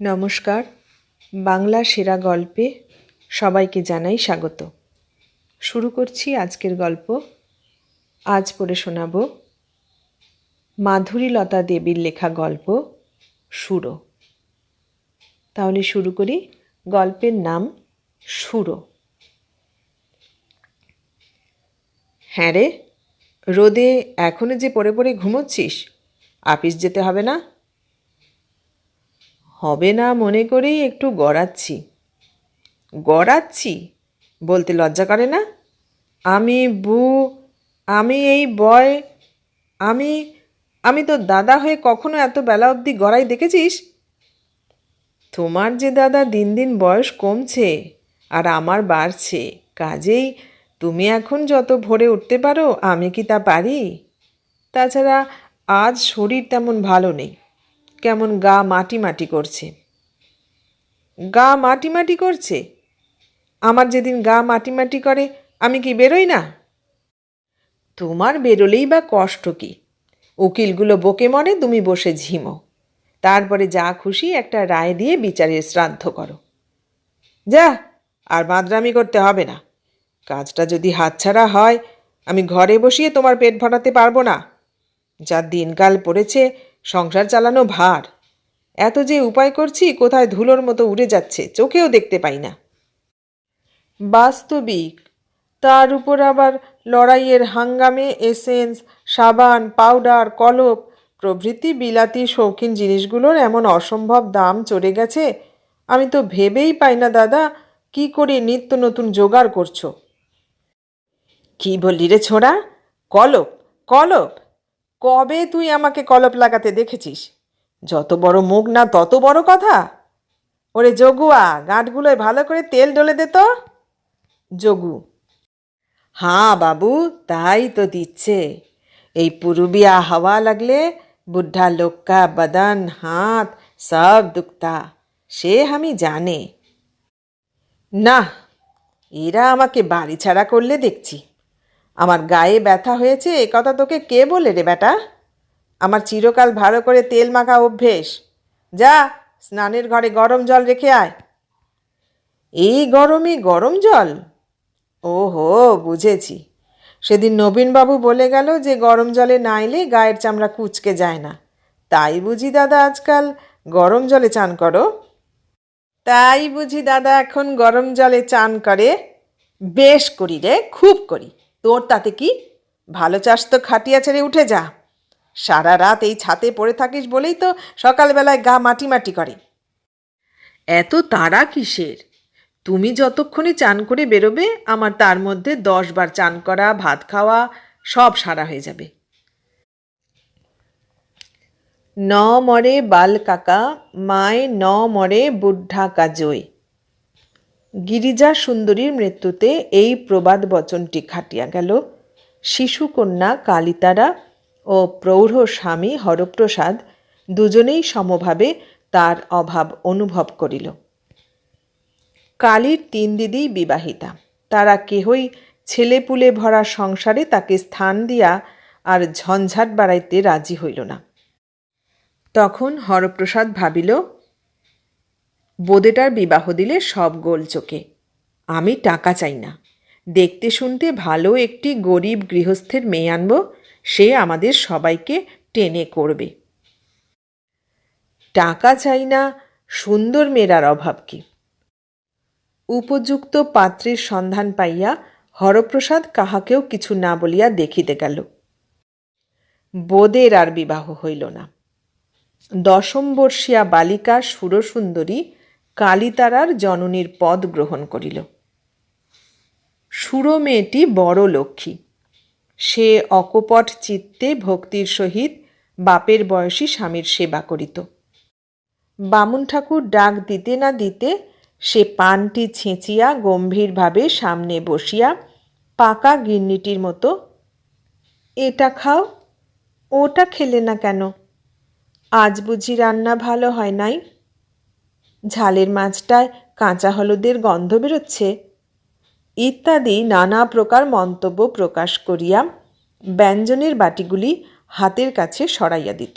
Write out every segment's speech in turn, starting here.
নমস্কার। বাংলা সেরা গল্পে সবাইকে জানাই স্বাগত। শুরু করছি আজকের গল্প। আজ পড়ে শোনাব মাধুরীলতা দেবীর লেখা গল্প সুরো। তাহলে শুরু করি। গল্পের নাম সুরো। হ্যাঁ রে, রোদে এখনও যে পড়ে পড়ে ঘুমোচ্ছিস? আপিস যেতে হবে না? হবে না মনে করেই একটু গড়াচ্ছি। গড়াচ্ছি? বলতে লজ্জা করে না? আমি বু আমি এই বয়, আমি আমি তো দাদা হয়ে কখনো এত বেলা অবধি গড়াই দেখেছিস? তোমার যে দাদা দিন দিন বয়স কমছে আর আমার বাড়ছে, কাজেই তুমি এখন যত ভোরে উঠতে পারো, আমি কি তা পারি? তাছাড়া আজ শরীর তেমন ভালো নেই। কেমন গা মাটি মাটি করছে। গা মাটি মাটি করছে? আমার যেদিন গা মাটি মাটি করে, আমি কি বেরোই না? তোমার বেরোলেই বা কষ্ট কি? উকিলগুলো বকে মরে, তুমি বসে ঝিমো। তারপরে যা খুশি একটা রায় দিয়ে বিচারের শ্রাদ্ধ করো। যা, আর বাদরামি করতে হবে না। কাজটা যদি হাতছাড়া হয়, আমি ঘরে বসিয়ে তোমার পেট ভরাতে পারব না। যা দিনকাল পড়েছে সংসার চালানো ভার। এত যে উপায় করছি, কোথায় ধুলোর মতো উড়ে যাচ্ছে, চোখেও দেখতে পাই না। বাস্তবিক। তার উপর আবার লড়াইয়ের হাঙ্গামে এসেন্স, সাবান, পাউডার, কলপ, প্রভৃতি বিলাতি শৌখিন জিনিসগুলোর এমন অসম্ভব দাম চড়ে গেছে, আমি তো ভেবেই পাই না দাদা, কি করে নিত্য নতুন জোগাড় করছ। কি বললি রে ছোড়া? কলপ কলপ। কবে তুই আমাকে কলপ লাগাতে দেখেছিস? যত বড় মুখ না তত বড় কথা। ওরে জগুয়া, গাঁটগুলোয় ভালো করে তেল ডলে দে তো। যোগু হাঁ বাবু, তাই তো দিচ্ছে। এই পুরুবিয়া হাওয়া লাগলে বুদ্ধা লোক্কা, বদন, হাত সব দুখতা। সে আমি জানে। না, এরা আমাকে বাড়ি ছাড়া করলে দেখছি। আমার গায়ে ব্যথা হয়েছে, এ কথা তোকে কে বলে রে বেটা? আমার চিরকাল ভালো করে তেল মাখা অভ্যেস। যা, স্নানের ঘরে গরম জল রেখে আয়। এই গরমে গরম জল? ওহো, বুঝেছি। সেদিন নবীনবাবু বলে গেল যে গরম জলে না এলে গায়ের চামড়া কুচকে যায় না। তাই বুঝি দাদা আজকাল গরম জলে চান করো? তাই বুঝি দাদা এখন গরম জলে চান করে। বেশ করি রে, খুব করি। তোর তাতে কি ভালো চাষ তো খাটিয়া ছেড়ে উঠে যা। সারা রাত এই ছাতে পড়ে থাকিস বলেই তো সকালবেলায় গা মাটি মাটি করে। এত তাড়া কিসের? তুমি যতক্ষণে চান করে বেরোবে, আমার তার মধ্যে দশ বার চান করা, ভাত খাওয়া, সব সারা হয়ে যাবে। ন মরে বাল কাকা, মায় ন মরে বুদ্ধা কাজয় গিরিজা সুন্দরীর মৃত্যুতে এই প্রবাদ বচনটি খাটিয়া গেল। শিশুকন্যা, কালিতারা ও প্রৌঢ় স্বামী হরপ্রসাদ দুজনেই সমভাবে তার অভাব অনুভব করিল। কালীর তিন দিদি বিবাহিতা, তারা কেহই ছেলেপুলে ভরা সংসারে তাকে স্থান দিয়া আর ঝঞ্ঝাট বাড়াইতে রাজি হইল না। তখন হরপ্রসাদ ভাবিল বোদেটার বিবাহ দিলে সব গোল চোখে। আমি টাকা চাই না। দেখতে শুনতে ভালো একটি গরিব গৃহস্থের মেয়ে আনব, সে আমাদের সবাইকে টেনে করবে। টাকা চাই না, সুন্দর মেয়েরার অভাব কি? উপযুক্ত পাত্রের সন্ধান পাইয়া হরপ্রসাদ কাহাকেও কিছু না বলিয়া দেখিতে গেল। বোদের আর বিবাহ হইল না। দশম বর্ষিয়া বালিকা সুরসুন্দরী কালিতারার জননীর পদ গ্রহণ করিল। সুর মেয়েটি বড় লক্ষ্মী। সে অকপট চিত্তে ভক্তির সহিত বাপের বয়সী স্বামীর সেবা করিত। বামুন ঠাকুর ডাক দিতে না দিতে সে পানটি ছেঁচিয়া গম্ভীরভাবে সামনে বসিয়া পাকা গিন্নিটির মতো, এটা খাও, ওটা খেলে না কেন? আজ বুঝি রান্না ভালো হয় নাই? ঝালের মাছটায় কাঁচা হলুদের গন্ধ বেরোচ্ছে। ইত্যাদি নানা প্রকার মন্তব্য প্রকাশ করিয়া ব্যঞ্জনের বাটিগুলি হাতের কাছে সরাইয়া দিত।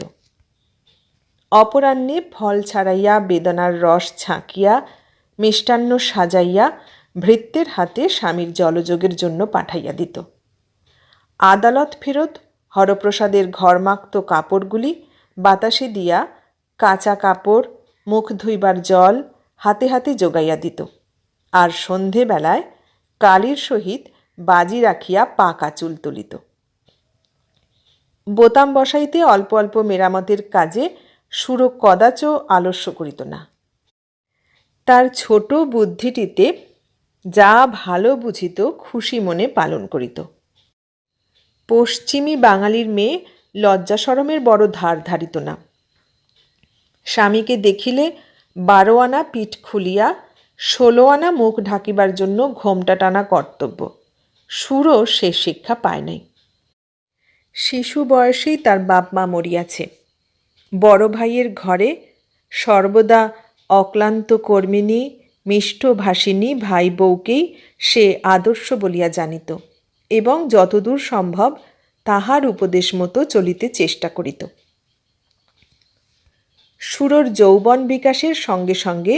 অপরাহ্নে ফল ছাড়াইয়া বেদনার রস ছাঁকিয়া, মিষ্টান্ন সাজাইয়া ভৃত্যের হাতে স্বামীর জলযোগের জন্য পাঠাইয়া দিত। আদালত ফেরত হরপ্রসাদের ঘরমাক্ত কাপড়গুলি বাতাসে দিয়া কাঁচা কাপড় মুখ ধুইবার জল হাতে হাতে যোগাইয়া দিত। আর সন্ধেবেলায় কালির সহিত বাজি রাখিয়া পাকা চুল তুলিত। বোতাম বসাইতে অল্প অল্প মেরামতের কাজে সুর কদাচ আলস্য করিত না। তার ছোট বুদ্ধিটিতে যা ভালো বুঝিত খুশি মনে পালন করিত। পশ্চিমী বাঙালির মেয়ে লজ্জা সরমের বড় ধার ধারিত না। স্বামীকে দেখিলে বারো আনা পিঠ খুলিয়া ষোলো আনা মুখ ঢাকিবার জন্য ঘোমটা টানা কর্তব্য। সুরও সে শিক্ষা পায় নাই। শিশু বয়সেই তার বাপ মা মরিয়াছে। বড় ভাইয়ের ঘরে সর্বদা অক্লান্ত কর্মিনী মিষ্টভাষিনী ভাই বউকেই সে আদর্শ বলিয়া জানিত এবং যতদূর সম্ভব তাহার উপদেশ মতো চলিতে চেষ্টা করিত। সুরর যৌবন বিকাশের সঙ্গে সঙ্গে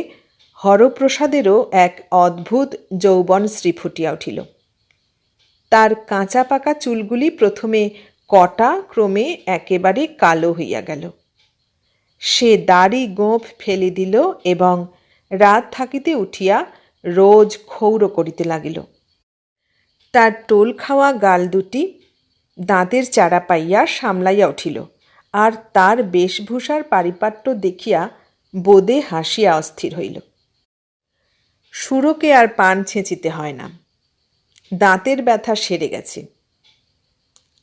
হরপ্রসাদেরও এক অদ্ভুত যৌবন শ্রী ফুটিয়া উঠিল। তার কাঁচা পাকা চুলগুলি প্রথমে কটা, ক্রমে একেবারে কালো হইয়া গেল। সে দাড়ি গোঁফ ফেলে দিল এবং রাত থাকিতে উঠিয়া রোজ ক্ষৌর করিতে লাগিল। তার টোল খাওয়া গাল দুটি দাঁতের চারা পাইয়া সামলাইয়া উঠিল। আর তার বেশভূষার পারিপাট্য দেখিয়া বোদে হাসিয়া অস্থির হইল। সুরকে আর পান ছেঁচিতে হয় না। দাঁতের ব্যথা সেরে গেছে।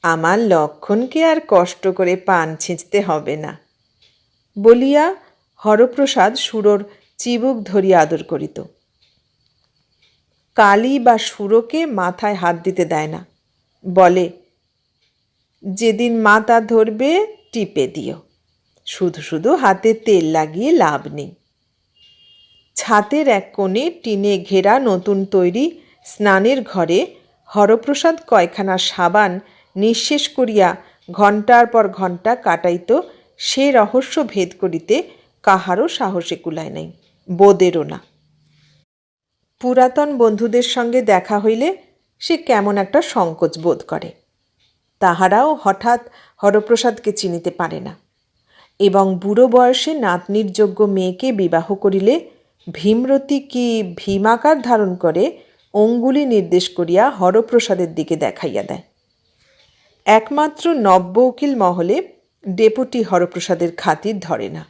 আমার লক্ষণকে আর কষ্ট করে পান ছেঁচতে হবে না, বলিয়া হরপ্রসাদ সুরর চিবুক ধরিয়া আদর করিত। কালী বা সুরকে মাথায় হাত দিতে দেয় না, বলে, যেদিন মাথা ধরবে টিপে দিও। শুধু শুধু হাতে তেল লাগিয়ে লাভ নেই। ছাতের এক কোণে টিনে ঘেরা নতুন তৈরি স্নানের ঘরে হরপ্রসাদ কয়খানা সাবান নিঃশেষ করিয়া ঘণ্টার পর ঘণ্টা কাটাইত সে রহস্য ভেদ করিতে কাহারও সাহসে কুলায় নাই বোদেরও না। পুরাতন বন্ধুদের সঙ্গে দেখা হইলে সে কেমন একটা সংকোচ বোধ করে। তাহারাও হঠাৎ হরপ্রসাদকে চিনিতে পারে না। এবং বুড়ো বয়সে নাতনির যোগ্য মেয়েকে বিবাহ করিলে ভীমরতি কি ভীমাকার ধারণ করে অঙ্গুলি নির্দেশ করিয়া হরপ্রসাদের দিকে দেখাইয়া দেয়। একমাত্র নব্য উকিল মহলে ডেপুটি হরপ্রসাদের খাতির ধরে না।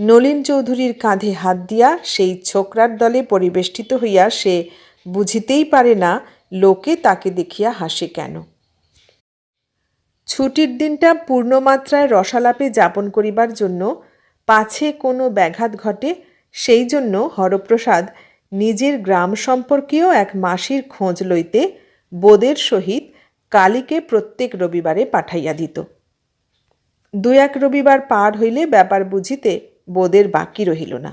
নলিন চৌধুরীর কাঁধে হাত দিয়া সেই ছোকরার দলে পরিবেষ্টিত হইয়া সে বুঝিতেই পারে না, লোকে তাকে দেখিয়া হাসে কেন? ছুটির দিনটা পূর্ণমাত্রায় রসালাপে যাপন করিবার জন্য পাছে কোনো ব্যাঘাত ঘটে, সেই জন্য হরপ্রসাদ নিজের গ্রাম সম্পর্কীয় এক মাসির খোঁজ লইতে বোদের সহিত কালীকে প্রত্যেক রবিবারে পাঠাইয়া দিত। দু এক রবিবার পার হইলে ব্যাপার বুঝিতে বোদের বাকি রহিল না।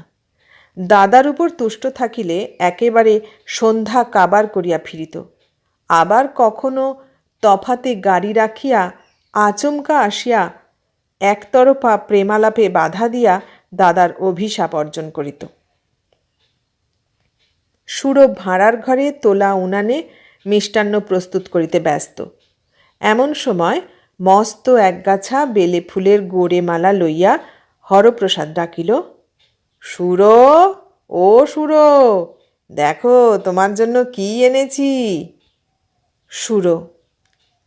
দাদার উপর তুষ্ট থাকিলে একেবারে সন্ধ্যা কাবার করিয়া ফিরিত। আবার কখনো তফাতে গাড়ি রাখিয়া আচমকা আসিয়া একতরফা প্রেমালাপে বাধা দিয়া দাদার অভিশাপ অর্জন করিত। সুরভ ভাঁড়ার ঘরে তোলা উনানে মিষ্টান্ন প্রস্তুত করিতে ব্যস্ত। এমন সময় মস্ত একগাছা বেলে ফুলের গোড়ে মালা লইয়া হরপ্রসাদ ডাকিল, সুর, ও সুর, দেখো তোমার জন্য কি এনেছি? সুর,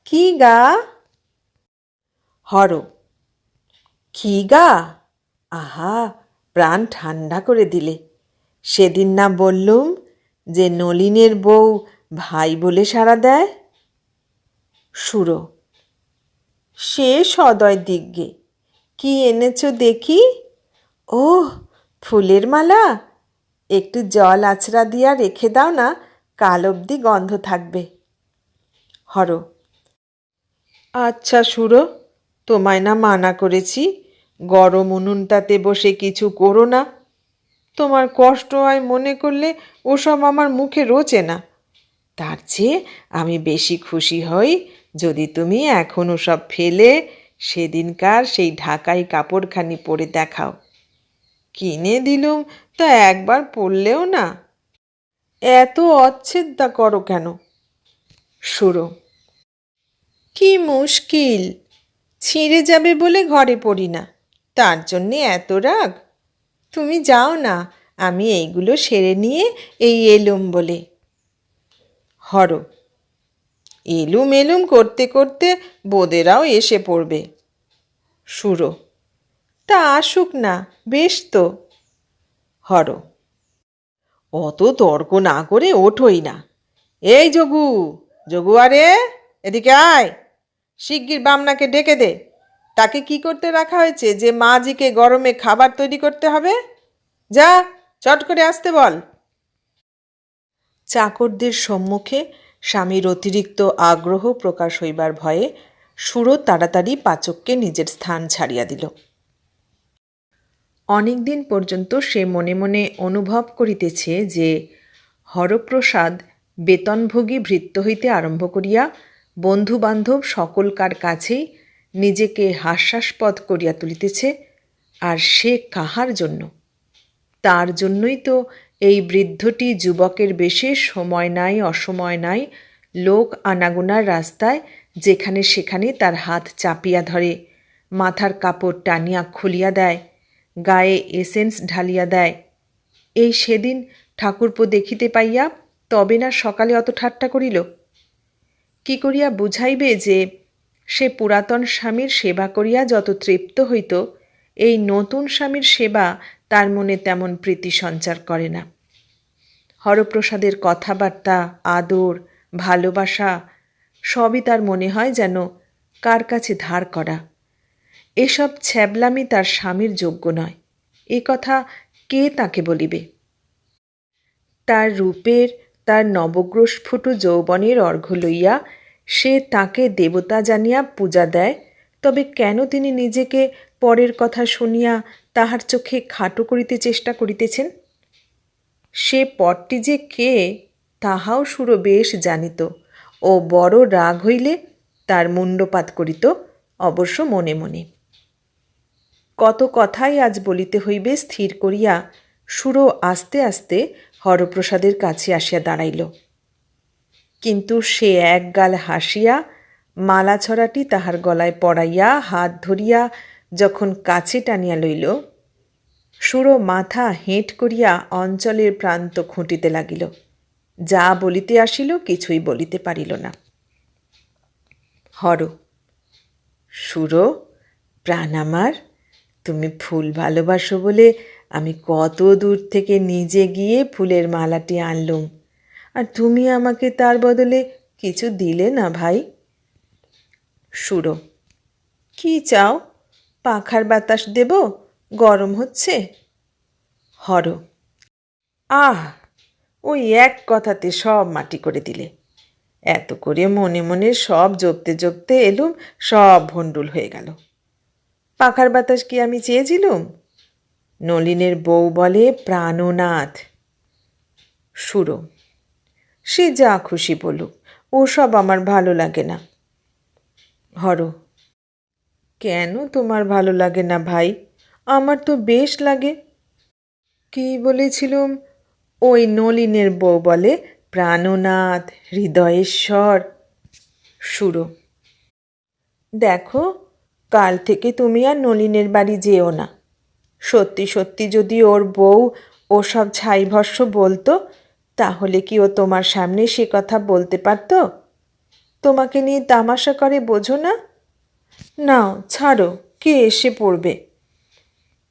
কি গা? হর। কি গা? আহা, প্রাণ ঠান্ডা করে দিলে। সেদিন না বললুম যে নলিনের বউ ভাই বলে সাড়া দেয়? সুর, সে সদয় দিগ্গে কি এনেছো দেখি? ও ফুলের মালা, একটু জল আছড়া দিয়া রেখে দাও না, কাল অবধি গন্ধ থাকবে। হর আচ্ছা সুরো তোমায় না মানা করেছি। গরম উনুনটাতে বসে কিছু করো না। তোমার কষ্ট হয় মনে করলে ওসব আমার মুখে রোচে না। তার চেয়ে আমি বেশি খুশি হই যদি তুমি এখন ওসব ফেলে সেদিনকার সেই ঢাকাই কাপড়খানি পরে দেখাও। কিনে দিলুম তা একবার পরলেও না। এত অচ্ছেদ্যা করো কেন? সুরো কি মুশকিল! ছিঁড়ে যাবে বলে ঘরে পড়ি না। তার জন্যে এত রাগ। তুমি যাও না, আমি এইগুলো সেরে নিয়ে এই এলুম বলে। হর। এলুম এলুম করতে করতে বোদেরাও এসে পড়বে। সুরো। তা আসুক না, বেশ তো। হর। অত তর্ক না করে ওঠোই না। এই যোগু যোগু আরে, এদিকে আয়। শিগগির বামনাকে ডেকে দে। তাকে কি করতে রাখা হয়েছে যে মাঝিকে গরমে খাবার তৈরি করতে হবে? যা, চট করে আসতে বল। চাকরদের সম্মুখে স্বামীর অতিরিক্ত আগ্রহ প্রকাশ হইবার ভয়ে সুরো তাড়াতাড়ি পাচককে নিজের স্থান ছাড়িয়া দিল। অনেকদিন পর্যন্ত সে মনে মনে অনুভব করিতেছে যে হরপ্রসাদ বেতনভোগী ভৃত্য হইতে আরম্ভ করিয়া বন্ধুবান্ধব সকলকার কাছেই নিজেকে হাস্যাস্পদ করিয়া তুলিতেছে, আর সে কাহার জন্য? তার জন্যই তো এই বৃদ্ধটি যুবকের বেশে সময় নাই, অসময় নাই, লোক আনাগোনার রাস্তায় যেখানে সেখানে তার হাত চাপিয়া ধরে, মাথার কাপড় টানিয়া খুলিয়া দেয়, গায়ে এসেন্স ঢালিয়া দেয়। এই সেদিন ঠাকুরপো দেখিতে পাইয়া তবে না সকালে অত ঠাট্টা করিল? কি করিয়া বুঝাইবে যে সে পুরাতন স্বামীর সেবা করিয়া যত তৃপ্ত হইত, এই নতুন স্বামীর সেবা তার মনে তেমন প্রীতি সঞ্চার করে না। হরপ্রসাদের কথাবার্তা, আদর, ভালোবাসা সবই তার মনে হয় যেন কার কাছে ধার করা। এসব ছ্যাবলামি তার স্বামীর যোগ্য নয়। এ কথা কে তাকে বলিবে? তার রূপের, তার নবগ্রস্ফুট যৌবনের অর্ঘ্য লইয়া সে তাকে দেবতা জানিয়া পূজা দেয়, তবে কেন তিনি নিজেকে পরের কথা শুনিয়া তাহার চোখে খাটো করিতে চেষ্টা করিতেছেন? সে পরটি যে কে, তাহাও সুর বেশ জানিত ও বড় রাগ হইলে তার মুণ্ডপাত করিত, অবশ্য মনে মনে। কত কথাই আজ বলিতে হইবে স্থির করিয়া সুরো আস্তে আস্তে হরপ্রসাদের কাছে আসিয়া দাঁড়াইল। কিন্তু সে এক গাল হাসিয়া মালা ছড়াটি তাহার গলায় পড়াইয়া হাত ধরিয়া যখন কাছে টানিয়া লইল সুরো মাথা হেঁট করিয়া অঞ্চলের প্রান্ত খুঁটিতে লাগিল। যা বলিতে আসিল, কিছুই বলিতে পারিল না। হর, সুরো, প্রাণ আমার, তুমি ফুল ভালোবাসো বলে আমি কত দূর থেকে নিজে গিয়ে ফুলের মালাটি আনলুম। আর তুমি আমাকে তার বদলে কিছু দিলে না ভাই? সুরো, কি চাও? পাখার বাতাস দেব? গরম হচ্ছে? হর, আহ, ওই এক কথাতে সব মাটি করে দিলে। এত করে মনে মনে সব জপতে জপতে এলুম, সব ভণ্ডুল হয়ে গেল। পাখার বাতাস কি আমি চেয়েছিলুম? নলিনের বউ বলে প্রাণনাথ। সুরো সে যা খুশি বলুক, ওসব আমার ভালো লাগে না। হর, কেন তোমার ভালো লাগে না ভাই? আমার তো বেশ লাগে। কি বলেছিলুম? ওই নলিনের বউ বলে, প্রাণনাথ হৃদয়েশ্বর। সুরো দেখো, কাল থেকে তুমি আর নলিনের বাড়ি যেও না। সত্যি সত্যি যদি ওর বউ ওসব ছাইভস্য বলতো তাহলে কি ও তোমার সামনে সে কথা বলতে পারত? তোমাকে নিয়ে তামাশা করে বোঝো না? নাও, ছাড়ো, কে এসে পড়বে?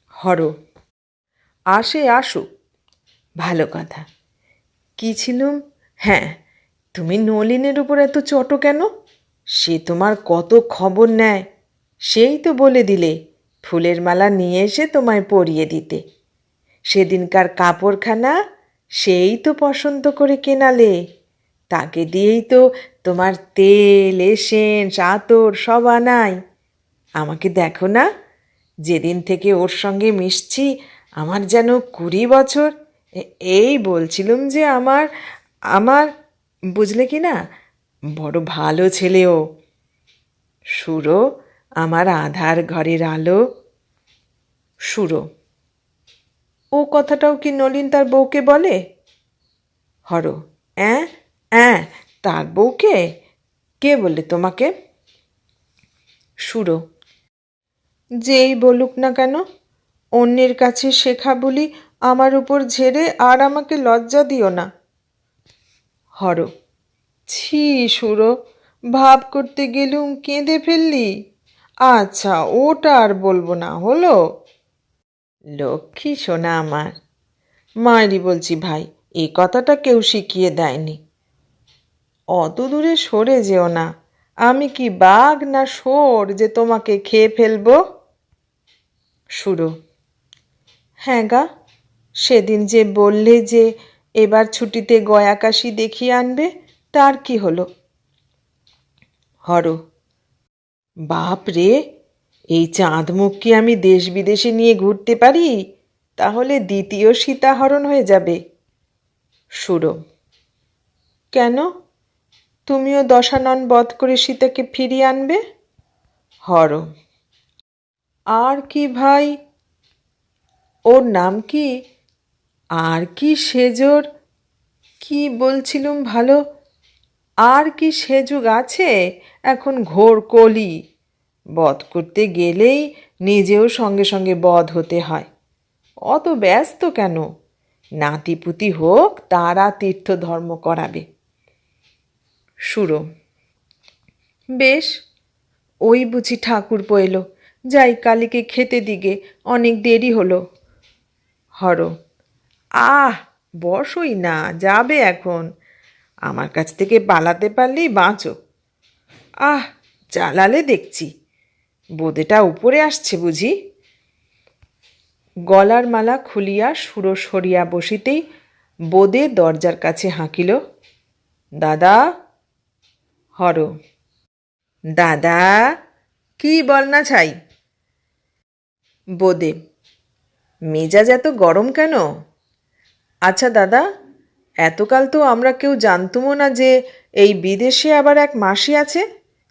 হর, আসে আসুক ভালো কথা। কি ছিলুম হ্যাঁ তুমি নলিনের উপর এত চটো কেন? সে তোমার কত খবর নেয়। সেই তো বলে দিলে, ফুলের মালা নিয়ে এসে তোমায় পরিয়ে দিতে। সেদিনকার কাপড়খানা সেই তো পছন্দ করে কেনালে। তাকে দিয়েই তো তোমার তেল, এসেন্স, আতর সব আনাই। আমাকে দেখো না, যেদিন থেকে ওর সঙ্গে মিশছি, আমার যেন কুড়ি বছর। এই বলছিলুম যে আমার আমার, বুঝলে কি না? বড় ভালো ছেলেও সুরো আমার আধার ঘরের আলো। সুরো ও কথাটাও কি নলিন তার বউকে বলে? হর, অ্যাঁ অ্যাঁ, তার বউকে? কে বললে তোমাকে? সুরো, যেই বলুক না কেন, অন্যের কাছে শেখা বলি আমার উপর ঝেড়ে আর আমাকে লজ্জা দিও না। হর, ছি সুরো, ভাব করতে গেলুম কেঁদে ফেললি। আচ্ছা ওটা আর বলব না, হলো? লক্ষ্মী সোনা আমার। মায়েরই বলছি ভাই এই কথাটা কেউ শিখিয়ে দেয়নি। অত দূরে সরে যেও না। আমি কি বাঘ না সোর যে তোমাকে খেয়ে ফেলব? শুরু। হ্যাঁ গা, সেদিন যে বললে যে এবার ছুটিতে গয়াকাশি দেখিয়ে আনবে, তার কি হলো? হর। বাপ রে এই চাঁদ মুখ কি আমি দেশ বিদেশে নিয়ে ঘুরতে পারি? তাহলে দ্বিতীয় সীতাহরণ হয়ে যাবে। সুরো, কেন? তুমিও দশানন বধ করে সীতাকে ফিরিয়ে আনবে? হর, আর কি ভাই? ওর নাম কি? আর কি সেজোর? কি বলছিলুম ভালো? আর কি সেযুগ আছে? এখন ঘোর কলি। বধ করতে গেলেই নিজেও সঙ্গে সঙ্গে বধ হতে হয়। অত ব্যস্ত কেন? নাতিপুতি হোক, তারা তীর্থ ধর্ম করাবে। সুরো বেশ, ওই বুঝি ঠাকুর এলো যাই, কালীকে খেতে দিগে, অনেক দেরি হলো। হর, আহ, বসই না, যাবে এখন। আমার কাছ থেকে পালাতে পারলেই বাঁচো। আহ, চালালে দেখছি। বোদেটা উপরে আসছে বুঝি? গলার মালা খুলিয়া সুরো সরিয়া বসিতেই বোদে দরজার কাছে হাঁকিল। দাদা, হর। দাদা, কি বল না ছাই? বোদে মেজাজ এত গরম কেন? আচ্ছা দাদা, এতকাল তো আমরা কেউ জানতুমও না যে এই বিদেশে আবার এক মাসি আছে?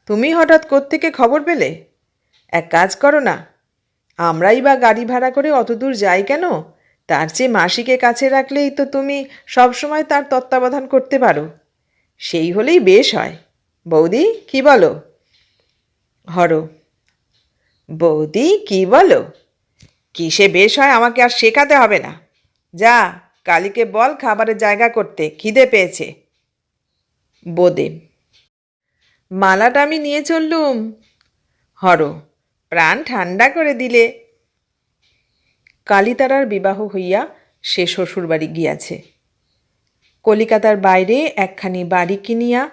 তুমি হঠাৎ কোত্থেকে খবর পেলে? এক কাজ করো না। আমরাই বা গাড়ি ভাড়া করে অত দূর যাই কেন? তার চেয়ে মাসিকে কাছে রাখলেই তো তুমি সবসময় তার তত্ত্বাবধান করতে পারো। সেই হলেই বেশ হয়। বৌদি, কি বলো? হর, বৌদি, কি বলো? কিসে বেশ হয় আমাকে আর শেখাতে হবে না। যা, কালীকে বল খাবারের জায়গা করতে, খিদে পেয়েছে। বোদে মালাটা আমি নিয়ে চললুম। হর প্রাণ ঠান্ডা করে দিলে। কালিতারার বিবাহ হইয়া সে শ্বশুরবাড়ি গিয়াছে। কলিকাতার বাইরে একখানি বাড়ি কিনিয়া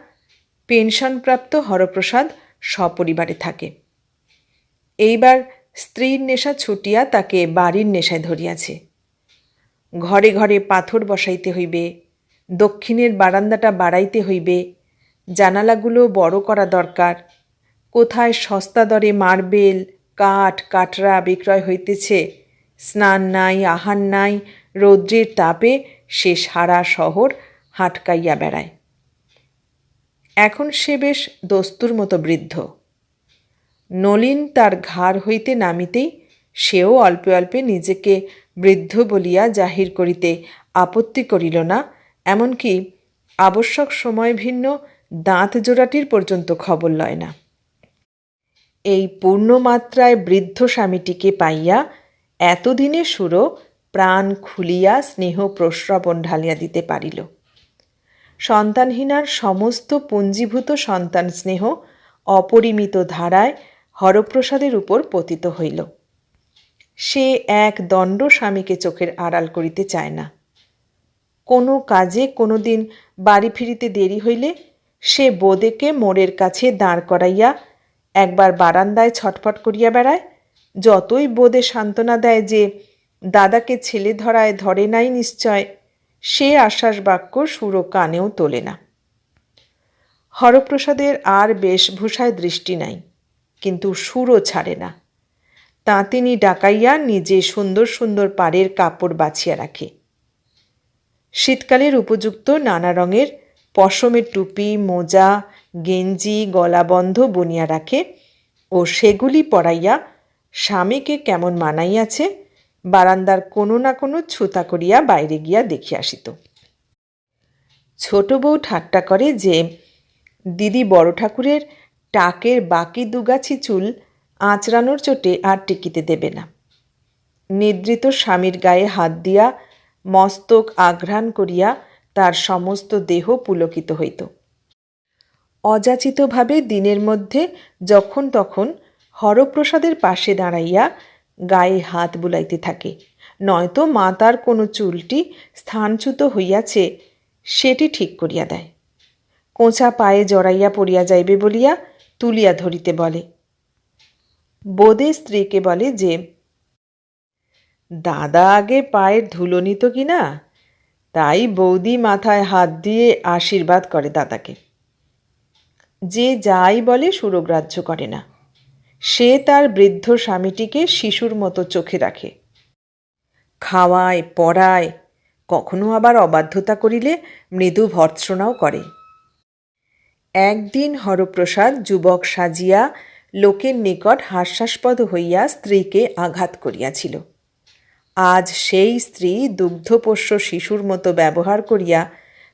পেনশনপ্রাপ্ত হরপ্রসাদ সপরিবারে থাকে। এইবার স্ত্রীর নেশা ছুটিয়া তাকে বাড়ির নেশায় ধরিয়াছে। ঘরে ঘরে পাথর বসাইতে হইবে, দক্ষিণের বারান্দাটা বাড়াইতে হইবে, জানালাগুলো বড় করা দরকার। কোথায় সস্তা দরে মার্বেল, কাঠ, কাটরা বিক্রয় হইতেছে? স্নান নাই, আহার নাই, রৌদ্রের তাপে সে সারা শহর হাটকাইয়া বেড়ায়। এখন সে বেশ দস্তুর মতো বৃদ্ধ। নলিন তার ঘাড় হইতে নামিতেই সেও অল্পে অল্পে নিজেকে বৃদ্ধ বলিয়া জাহির করিতে আপত্তি করিল না, এমনকি আবশ্যক সময় ভিন্ন দাঁত জোড়াটির পর্যন্ত খবর লয় না। এই পূর্ণমাত্রায় বৃদ্ধ স্বামীটিকে পাইয়া এতদিনে সুরো প্রাণ খুলিয়া স্নেহ প্রশ্রবণ ঢালিয়া দিতে পারিল। সন্তানহীনার সমস্ত পুঞ্জীভূত সন্তান স্নেহ অপরিমিত ধারায় হরপ্রসাদের উপর পতিত হইল। সে এক দণ্ড স্বামীকে চোখের আড়াল করিতে চায় না। কোনো কাজে কোনো দিন বাড়ি ফিরিতে দেরি হইলে সে বোদেকে মোড়ের কাছে দাঁড় করাইয়া একবার বারান্দায় ছটফট করিয়া বেড়ায়, যতই বোধে সান্ত্বনা দেয় যে দাদাকে ছেলে ধরায় ধরে নাই নিশ্চয়, সে আশ্বাস বাক্য সুরো কানেও তোলে না। হরপ্রসাদের আর বেশভূষায় দৃষ্টি নাই, কিন্তু সুরও ছাড়ে না। তা তিনি ডাকাইয়া নিজে সুন্দর সুন্দর পাড়ের কাপড় বাছিয়া রাখে। শীতকালের উপযুক্ত নানা রঙের পশমের টুপি, মোজা গেঞ্জি, গলাবন্ধ বনিয়া রাখে ও সেগুলি পড়াইয়া স্বামীকে কেমন মানাইয়াছে, বারান্দার কোনো না কোনো ছুতা করিয়া বাইরে গিয়া দেখিয়া আসিত। ছোট বউ ঠাট্টা করে যে, দিদি বড় ঠাকুরের টাকের বাকি দুগাছি চুল আঁচড়ানোর চোটে আর টিকিতে দেবে না। নিদ্রিত স্বামীর গায়ে হাত দিয়া মস্তক আঘ্রাণ করিয়া তার সমস্ত দেহ পুলকিত হইত। অযাচিতভাবে দিনের মধ্যে যখন তখন হরপ্রসাদের পাশে দাঁড়াইয়া গায়ে হাত বুলাইতে থাকে। নয়তো মাতার কোনো চুলটি স্থানচ্যুত হইয়াছে, সেটি ঠিক করিয়া দেয়। কোঁচা পায়ে জড়াইয়া পড়িয়া যাইবে বলিয়া তুলিয়া ধরিতে বলে। বোদে স্ত্রীকে বলে যে, দাদা আগে পায়ের ধুলো নিত কি না তাই বৌদি মাথায় হাত দিয়ে আশীর্বাদ করে দাদাকে। যে যাই বলে সুরগ্রাহ্য করে না। সে তার বৃদ্ধ স্বামীটিকে শিশুর মতো চোখে রাখে। খাওয়ায়, পড়ায়, কখনো আবার অবাধ্যতা করিলে মৃদু ভর্ৎসনাও করে। একদিন হরপ্রসাদ যুবক সাজিয়া লোকের নিকট হাস্যাস্পদ হইয়া স্ত্রীকে আঘাত করিয়াছিল। আজ সেই স্ত্রী দুগ্ধপোষ্য শিশুর মতো ব্যবহার করিয়া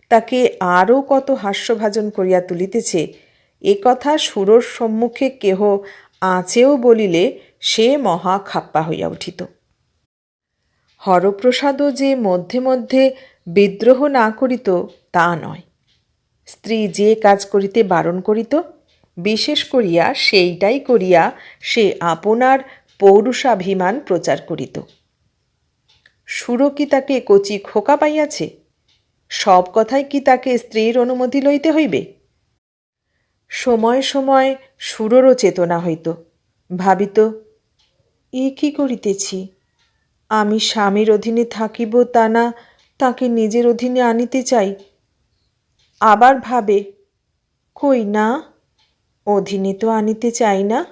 তাকে আরও কত হাস্যভাজন করিয়া তুলিতেছে এ কথা সুরর সম্মুখে কেহ আঁচেও বলিলে সে মহা খাপ্পা হইয়া উঠিত। হরপ্রসাদও যে মধ্যে মধ্যে বিদ্রোহ না করিত, তা নয়। স্ত্রী যে কাজ করিতে বারণ করিত, বিশেষ করিয়া সেইটাই করিয়া সে আপনার পৌরুষাভিমান প্রচার করিত। সুর কি তাকে কচি খোকা পাইয়াছে? সব কথাই কি তাকে স্ত্রীর অনুমতি লইতে হইবে? সময় সময় সুররও চেতনা হইত। ভাবিত, এ কি করিতেছি? আমি স্বামীর অধীনে থাকিব তা না, তাকে নিজের অধীনে আনিতে চাই। আবার ভাবে, কই না, অধীনে তো আনিতে চাই না।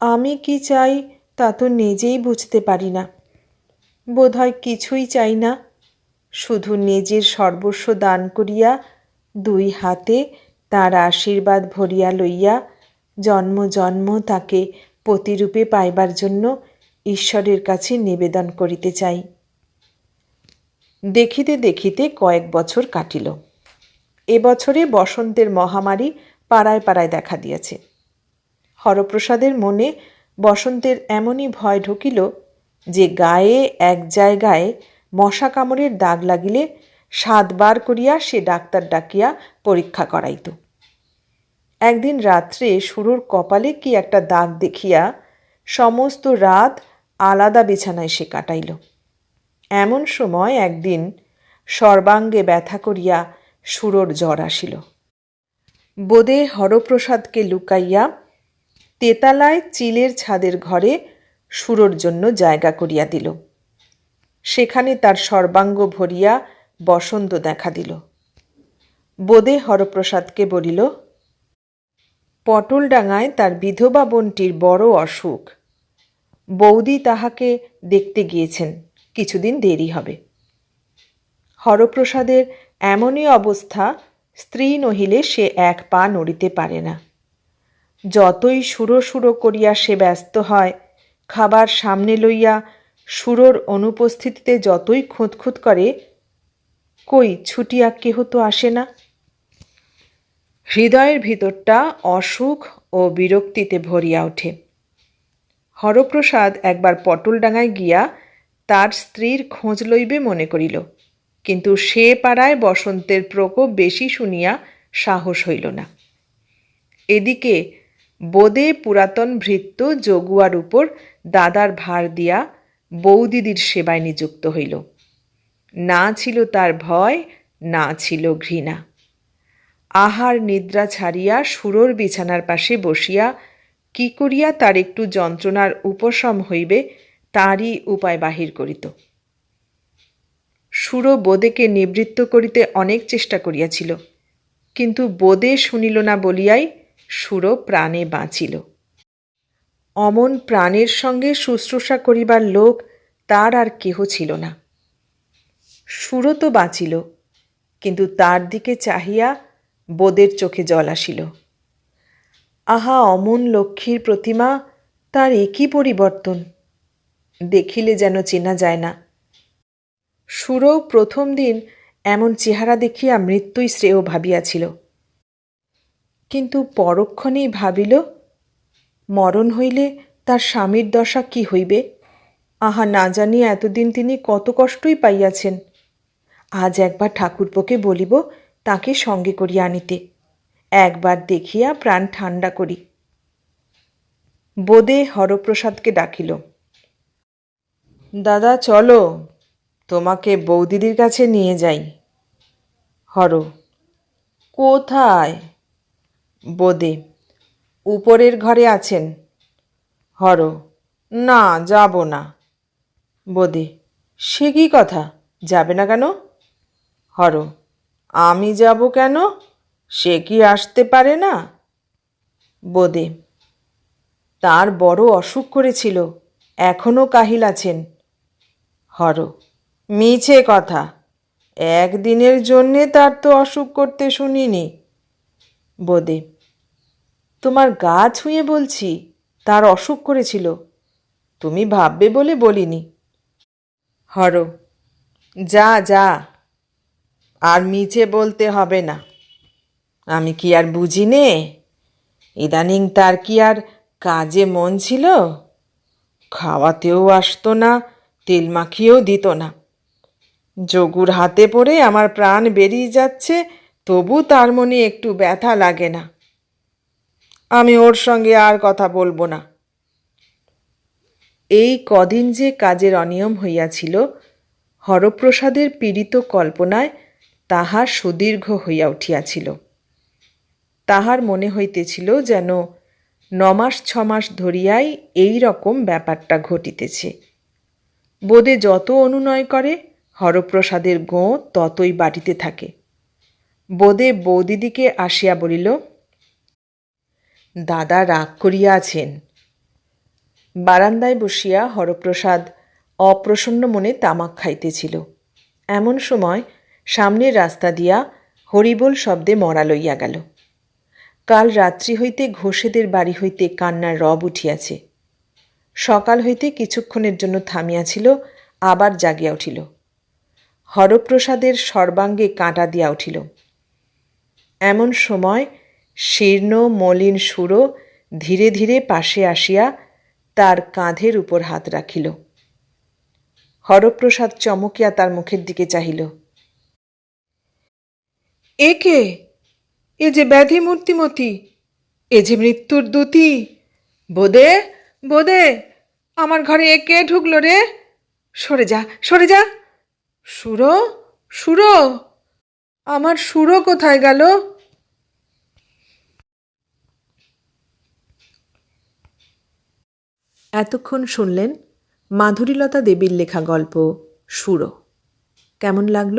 আমি কি চাই তা তো নিজেই বুঝতে পারি না। বোধহয় কিছুই চাই না। শুধু নিজের সর্বস্ব দান করিয়া দুই হাতে তার আশীর্বাদ ভরিয়া লইয়া জন্ম জন্ম তাকে প্রতিরূপে পাইবার জন্য ঈশ্বরের কাছে নিবেদন করিতে চাই। দেখিতে দেখিতে কয়েক বছর কাটিল। এবছরে বসন্তের মহামারী পাড়ায় পাড়ায় দেখা দিয়েছে। হরপ্রসাদের মনে বসন্তের এমনই ভয় ঢুকিল যে গায়ে এক জায়গায় মশা কামড়ের দাগ লাগিলে সাতবার করিয়া সে ডাক্তার ডাকিয়া পরীক্ষা করাইত। একদিন রাত্রে সুরুর কপালে কি একটা দাগ দেখিয়া সমস্ত রাত আলাদা বিছানায় সে কাটাইল। এমন সময় একদিন সর্বাঙ্গে ব্যথা করিয়া সুরর জ্বর আসিল। বোদে হরপ্রসাদকে লুকাইয়া তেতালায় চিলের ছাদের ঘরে সুরর জন্য জায়গা করিয়া দিল। সেখানে তার সর্বাঙ্গ ভরিয়া বসন্ত দেখা দিল। বোদে হরপ্রসাদকে বলিল, পটলডাঙায় তার বিধবা বোনটির বড় অসুখ। বৌদি তাহাকে দেখতে গিয়েছেন, কিছুদিন দেরি হবে। হরপ্রসাদের এমনই অবস্থা, স্ত্রী নহিলে সে এক পা নড়িতে পারে না। যতই সুরো সুরো করিয়া সে ব্যস্ত হয়, খাবার সামনে লইয়া সুরোর অনুপস্থিতিতে যতই খুঁতখুত করে কই, ছুটিয়া কেহ তো আসে না। হৃদয়ের ভিতরটা অসুখ ও বিরক্তিতে ভরিয়া ওঠে। হরপ্রসাদ একবার পটলডাঙায় গিয়া তার স্ত্রীর খোঁজ লইবে মনে করিল, কিন্তু সে পাড়ায় বসন্তের প্রকোপ বেশি শুনিয়া সাহস হইল না। এদিকে বোদে পুরাতন ভৃত্য জগুয়ার উপর দাদার ভার দিয়া বৌদিদির সেবায় নিযুক্ত হইল। না ছিল তার ভয়, না ছিল ঘৃণা। আহার নিদ্রা ছাড়িয়া সুরর বিছানার পাশে বসিয়া কি করিয়া তার একটু যন্ত্রণার উপশম হইবে, তারই উপায় বাহির করিত। সুর বোদেকে নিবৃত্ত করিতে অনেক চেষ্টা করিয়াছিল, কিন্তু বোদে শুনিল না বলিয়াই সুর প্রাণে বাঁচিল। অমন প্রাণের সঙ্গে শুশ্রূষা করিবার লোক তার আর কেহ ছিল না। সুর তো বাঁচিল, কিন্তু তার দিকে চাহিয়া বোদের চোখে জল আসিল। আহা, অমন লক্ষ্মীর প্রতিমা, তার একই পরিবর্তন। দেখিলে যেন চেনা যায় না। সুরও প্রথম দিন এমন চেহারা দেখিয়া মৃত্যুই শ্রেয় ভাবিয়াছিল। কিন্তু পরক্ষণেই ভাবিল, মরণ হইলে তার স্বামীর দশা কি হইবে? আহা, না জানিয়া এতদিন তিনি কত কষ্টই পাইয়াছেন। আজ একবার ঠাকুরপোকে বলিব, তাকে সঙ্গে করিয়া আনিতে। একবার দেখিয়া প্রাণ ঠান্ডা করি। বোদে হরপ্রসাদকে ডাকিল। দাদা, চলো, তোমাকে বৌদিদির কাছে নিয়ে যাই। হর, কোথায়? বোদে, উপরের ঘরে আছেন। হর, না, যাব না। বোদে, সে কি কথা? যাবে না কেন? হর, আমি যাব কেন? সে কি আসতে পারে না? বোদে, তার বড় অসুখ করেছিল এখনও কাহিল আছেন। হর, মিছে কথা, একদিনের জন্যে তার তো অসুখ করতে শুনিনি। বোদে, তোমার গা ছুঁয়ে বলছি, তার অসুখ করেছিল, তুমি ভাববে বলে বলিনি। হর, যা যা। আর মিছে বলতে হবে না। আমি কি আর বুঝি নে ইদানিং তার কি আর কাজে মন ছিল? খাওয়াতেও আসতো না, তেল মাখিয়েও দিত না। যোগুর হাতে পড়ে আমার প্রাণ বেরিয়ে যাচ্ছে, তবু তার মনে একটু ব্যথা লাগে না। আমি ওর সঙ্গে আর কথা বলব না। এই কদিন যে কাজের অনিয়ম হইয়াছিল, হরপ্রসাদের পীড়িত কল্পনায় তাহার সুদীর্ঘ হইয়া উঠিয়াছিল। তাহার মনে হইতেছিল যেন নমাস ছমাস ধরিয়াই এই রকম ব্যাপারটা ঘটিতেছে। বোধে যত অনুনয় করে, হরপ্রসাদের গোঁ ততই বাটিতে থাকে। বোধে বৌদিদিকে আসিয়া বলিল, দাদা রাগ করিয়া আছেন। বারান্দায় বসিয়া হরপ্রসাদ অপ্রসন্ন মনে তামাক খাইতেছিল। এমন সময় সামনের রাস্তা দিয়া হরিবোল শব্দে মরা লইয়া গেল। কাল রাত্রি হইতে ঘোষেদের বাড়ি হইতে কান্নার রব উঠিয়াছে। সকাল হইতে কিছুক্ষণের জন্য থামিয়াছিল, আবার জাগিয়া উঠিল। হরপ্রসাদের সর্বাঙ্গে কাঁটা দিয়া উঠিল। এমন সময় শীর্ণ, মলিন সুরো ধীরে ধীরে পাশে আসিয়া তার কাঁধের উপর হাত রাখিল। হরপ্রসাদ চমকিয়া তার মুখের দিকে চাহিল। এ কে এ যে ব্যাধি মূর্তিমতি, এ যে মৃত্যুর দূতি বোদে বোদে, আমার ঘরে এ কে ঢুকলো রে? সরে যা সরে যা। সুরো সুরো, আমার সুরো কোথায় গেল? এতক্ষণ শুনলেন মাধুরীলতা দেবীর লেখা গল্প সুরো। কেমন লাগল?